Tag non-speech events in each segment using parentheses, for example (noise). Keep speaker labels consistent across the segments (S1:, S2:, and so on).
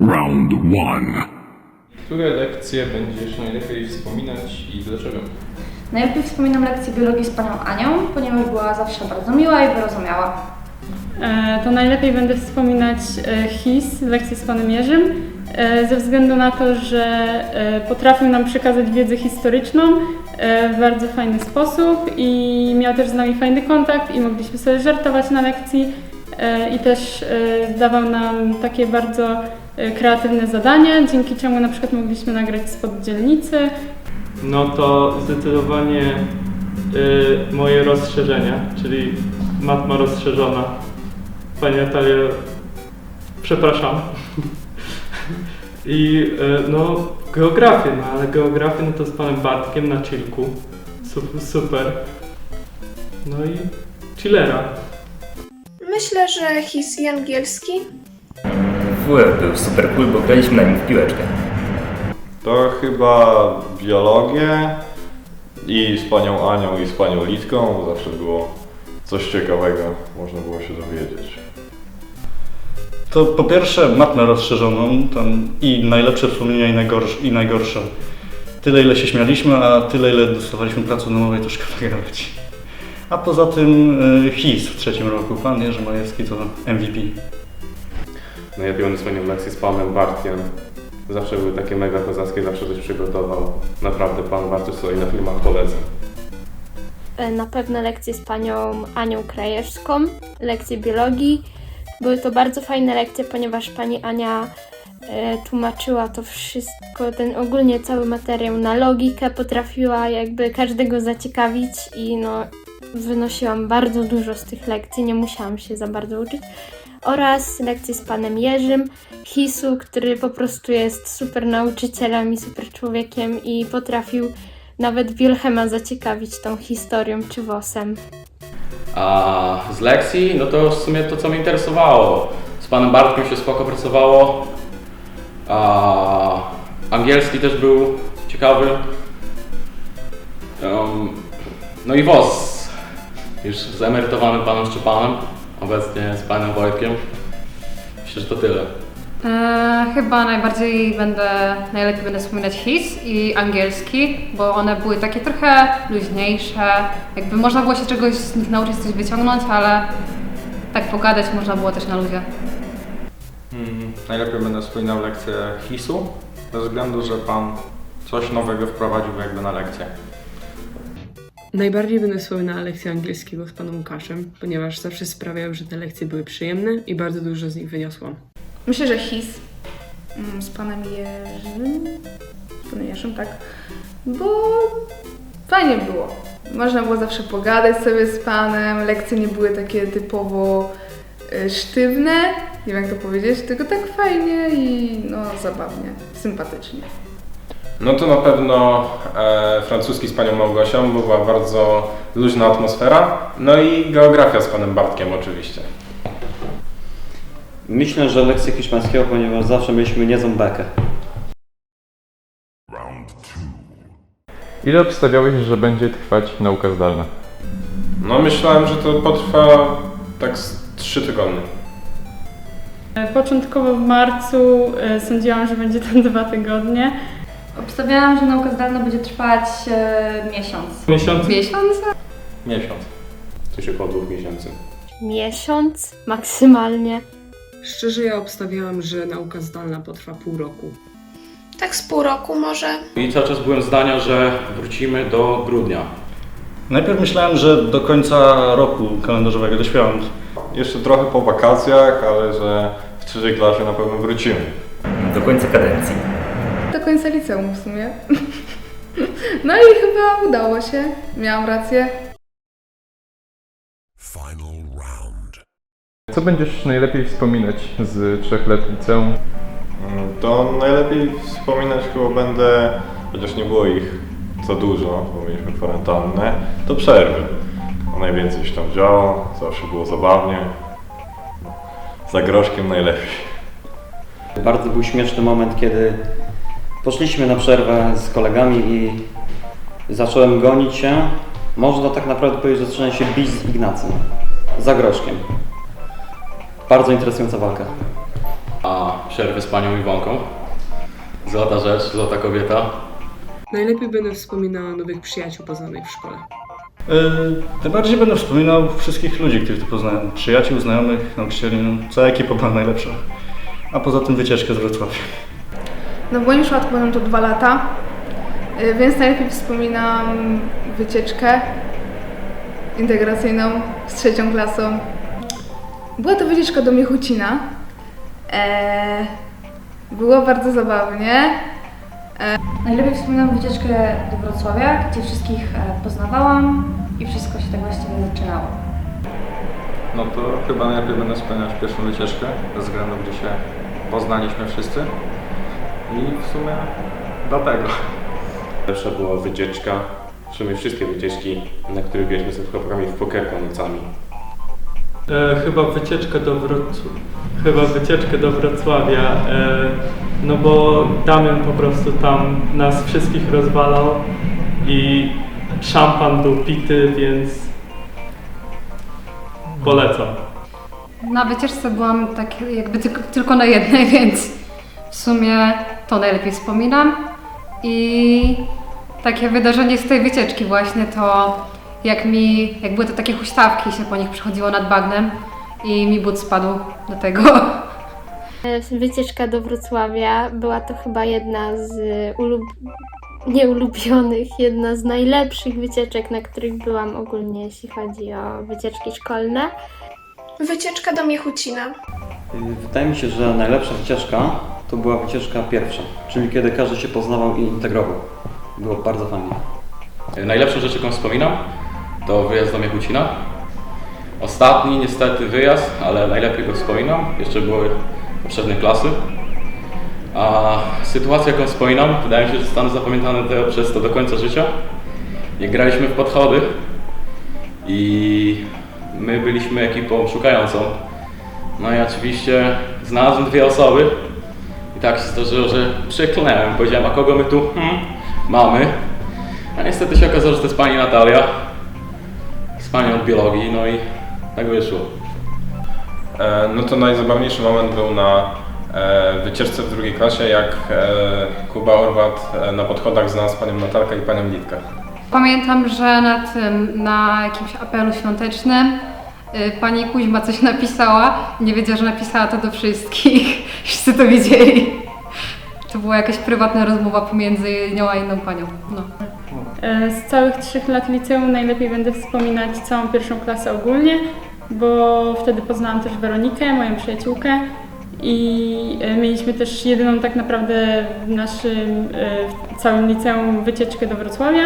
S1: Round one.
S2: Które lekcje będziesz najlepiej wspominać i dlaczego?
S3: Najlepiej wspominam lekcję biologii z panią Anią, ponieważ była zawsze bardzo miła i wyrozumiała.
S4: E, to najlepiej będę wspominać e, HIS, lekcję z panem Jerzym, e, ze względu na to, że e, potrafił nam przekazać wiedzę historyczną w bardzo fajny sposób i miał też z nami fajny kontakt i mogliśmy sobie żartować na lekcji e, i też e, dawał nam takie bardzo e, kreatywne zadania, dzięki czemu na przykład mogliśmy nagrać spod dzielnicy,
S5: No to zdecydowanie moje rozszerzenia, czyli matma rozszerzona. Pani Natalia, przepraszam. (laughs) I no geografię, no ale geografię no to z panem Bartkiem na chillku. Su- Super. No i chillera.
S6: Myślę, że his i angielski.
S7: WF był super cool, bo graliśmy na nim w piłeczkę.
S8: To chyba biologię i z panią Anią i z panią Litką zawsze było coś ciekawego, można było się dowiedzieć.
S9: To po pierwsze matmę rozszerzoną tam i najlepsze wspomnienia i najgorsze, i najgorsze. Tyle ile się śmialiśmy, a tyle ile dostawaliśmy pracy domowej to szkoda (laughs) gadać. A poza tym y, HIS w trzecim roku. Pan Jerzy Majewski to MVP.
S10: Najlepiej on wspomniał lekcję z panem Bartkiem. Zawsze były takie mega kozackie, zawsze coś przygotował. Naprawdę pan Bartuś stoi na filmach polecam.
S6: E, Na pewno lekcje z panią Anią Krajewską, lekcje biologii. Były to bardzo fajne lekcje, ponieważ pani Ania e, tłumaczyła to wszystko, ten ogólnie cały materiał na logikę, potrafiła jakby każdego zaciekawić i no wynosiłam bardzo dużo z tych lekcji, nie musiałam się za bardzo uczyć. Oraz lekcje z panem Jerzym, Hisu, który po prostu jest super nauczycielem i super człowiekiem i potrafił nawet Wilhelma zaciekawić tą historią czy wosem.
S11: A z lekcji, no to w sumie to, co mnie interesowało. Z panem Bartkiem się spoko pracowało. A angielski też był ciekawy. Um, no i WOS. Już z emerytowanym panem Szczepanem, obecnie z panem Wojtkiem. Myślę, że to tyle.
S3: E, chyba najbardziej będę, najlepiej będę wspominać his i angielski, bo one były takie trochę luźniejsze. Jakby można było się czegoś z nich nauczyć, coś wyciągnąć, ale tak pogadać można było też na luzie.
S2: Hmm, najlepiej będę wspominał lekcję HIS-u, ze względu, że pan coś nowego wprowadził jakby na lekcję.
S4: Najbardziej będę wspominała lekcję angielskiego z panem Łukaszem, ponieważ zawsze sprawiał, że te lekcje były przyjemne i bardzo dużo z nich wyniosłam.
S3: Myślę, że his mm, z panem Jerzym, z panem Jerzym, tak, bo fajnie było. Można było zawsze pogadać sobie z panem, lekcje nie były takie typowo y, sztywne, nie wiem jak to powiedzieć, tylko tak fajnie i no zabawnie, sympatycznie.
S10: No to na pewno e, francuski z panią Małgosią, była bardzo luźna atmosfera. No i geografia z panem Bartkiem oczywiście.
S7: Myślę, że lekcja hiszpańskiego, ponieważ zawsze mieliśmy niezłą bekę.
S1: Round two.
S2: Ile obstawiałeś, że będzie trwać nauka zdalna?
S10: No myślałem, że to potrwa tak z 3 tygodnie.
S4: E, Początkowo w marcu e, sądziłam, że będzie to (laughs) dwa tygodnie.
S3: Obstawiałam, że nauka zdalna będzie trwać e, miesiąc.
S5: Miesiąc
S3: Miesiąc?
S2: Miesiąc.
S10: Coś około dwóch miesięcy.
S6: Miesiąc maksymalnie.
S4: Szczerze ja obstawiałam, że nauka zdalna potrwa pół roku.
S6: Tak z pół roku może.
S11: I cały czas byłem zdania, że wrócimy do grudnia.
S9: Najpierw myślałem, że do końca roku kalendarzowego, do świąt.
S8: Jeszcze trochę po wakacjach, ale że w trzeciej klasie na pewno wrócimy.
S7: Do końca kadencji.
S3: Do końca liceum w sumie. (laughs) No i chyba udało się, miałam rację.
S1: Final round.
S2: Co będziesz najlepiej wspominać z trzech lat liceum?
S8: To najlepiej wspominać chyba będę, chociaż nie było ich za dużo, bo mieliśmy kwarantannę, to przerwy. A najwięcej się tam działo, zawsze było zabawnie. Za groszkiem najlepiej.
S7: Bardzo był śmieszny moment, kiedy poszliśmy na przerwę z kolegami i
S12: zacząłem gonić się. Można tak naprawdę powiedzieć, że zacząłem się bić z Ignacym. Za groszkiem. Bardzo interesująca walka.
S11: A przerwy z panią Iwonką. Złota rzecz, złota kobieta.
S13: Najlepiej będę wspominała nowych przyjaciół poznanych w szkole.
S9: Yy, najbardziej będę wspominał wszystkich ludzi, których tu poznałem. Przyjaciół, znajomych, nauczycieli, no, cała ekipa była najlepsza. A poza tym wycieczkę z Wrocławia.
S3: No w moim przypadku będą to dwa lata, y, więc najlepiej wspominam wycieczkę integracyjną z trzecią klasą. Była to wycieczka do Miechucina. Eee, było bardzo zabawnie.
S14: Najlepiej wspominam wycieczkę do Wrocławia, gdzie wszystkich e, poznawałam i wszystko się tak właściwie zaczynało.
S2: No to chyba najlepiej będę wspominać pierwszą wycieczkę, ze względu gdzie się poznaliśmy wszyscy. I w sumie dlatego.
S15: Lepsza była wycieczka, w sumie wszystkie wycieczki, na których byliśmy z chłopakami w pokerku nocami.
S5: E, chyba wycieczkę do Wrocławia. Chyba wycieczkę do Wrocławia. E, no bo Damian po prostu tam nas wszystkich rozwalał i szampan był pity, więc polecam.
S16: Na wycieczce byłam tak jakby tylko, tylko na jednej, (laughs) więc w sumie to najlepiej wspominam. I takie wydarzenie z tej wycieczki właśnie to jak mi, jak były to takie huśtawki, się po nich przechodziło nad bagnem i mi but spadł do tego. (laughs)
S6: E, Wycieczka do Wrocławia była to chyba jedna z ulub... nieulubionych, jedna z najlepszych wycieczek, na których byłam ogólnie, jeśli chodzi o wycieczki szkolne.
S17: Wycieczka do Miechucina.
S12: Y, Wydaje mi się, że najlepsza wycieczka to była wycieczka pierwsza, czyli kiedy każdy się poznawał i integrował. Było bardzo fajnie.
S11: Najlepszą rzecz, jaką wspominam, to wyjazd do Miechucina. Ostatni niestety wyjazd, ale najlepiej go wspominam. Jeszcze były poprzednie klasy. A sytuacja, jaką wspominam, wydaje mi się, że zostanę zapamiętane to przez to do końca życia. Jak graliśmy w podchody i my byliśmy ekipą szukającą. No i oczywiście znalazłem dwie osoby i tak się zdarzyło, że przeklnąłem. Powiedziałem, a kogo my tu hmm, mamy? A niestety się okazało, że to jest pani Natalia z panią od biologii, no i tak wyszło.
S10: E, No to najzabawniejszy moment był na e, wycieczce w drugiej klasie, jak e, Kuba Orwat e, na podchodach znalazł panią Natalkę i panią Litkę.
S16: Pamiętam, że na tym, na jakimś apelu świątecznym y, pani Kuźma coś napisała. Nie wiedziała, że napisała to do wszystkich. (laughs) Wszyscy to wiedzieli. To była jakaś prywatna rozmowa pomiędzy nią a inną panią. No.
S4: E, Z całych trzech lat liceum najlepiej będę wspominać całą pierwszą klasę ogólnie, bo wtedy poznałam też Weronikę, moją przyjaciółkę i e, mieliśmy też jedyną tak naprawdę w naszym e, w całym liceum wycieczkę do Wrocławia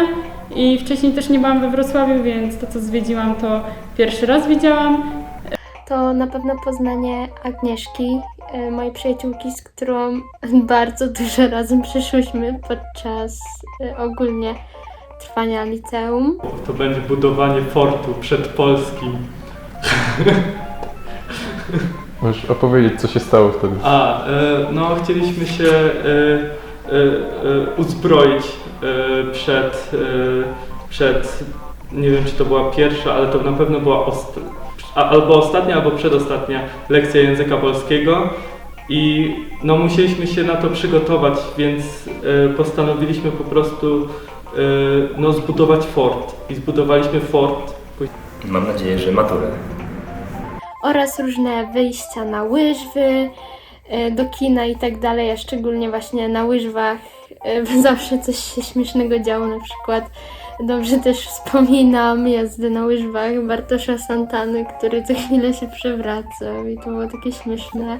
S4: i wcześniej też nie byłam we Wrocławiu, więc to co zwiedziłam to pierwszy raz widziałam.
S6: To na pewno poznanie Agnieszki, mojej przyjaciółki, z którą (laughs) bardzo dużo razem przyszłyśmy podczas e, ogólnie trwania liceum.
S5: To będzie budowanie fortu przedpolskim.
S18: Możesz opowiedzieć, co się stało wtedy.
S5: A, e, no chcieliśmy się e, e, e, uzbroić e, przed, e, przed, nie wiem czy to była pierwsza, ale to na pewno była ost- a, albo ostatnia, albo przedostatnia lekcja języka polskiego. I no musieliśmy się na to przygotować, więc e, postanowiliśmy po prostu e, no, zbudować fort. I zbudowaliśmy fort.
S7: Mam nadzieję, że maturę.
S6: oraz różne wyjścia na łyżwy, e, do kina i tak dalej, a szczególnie właśnie na łyżwach (laughs) zawsze coś się śmiesznego działo, na przykład dobrze też wspominam jazdę na łyżwach Bartosza Santany, który co chwilę się przewracał i to było takie śmieszne.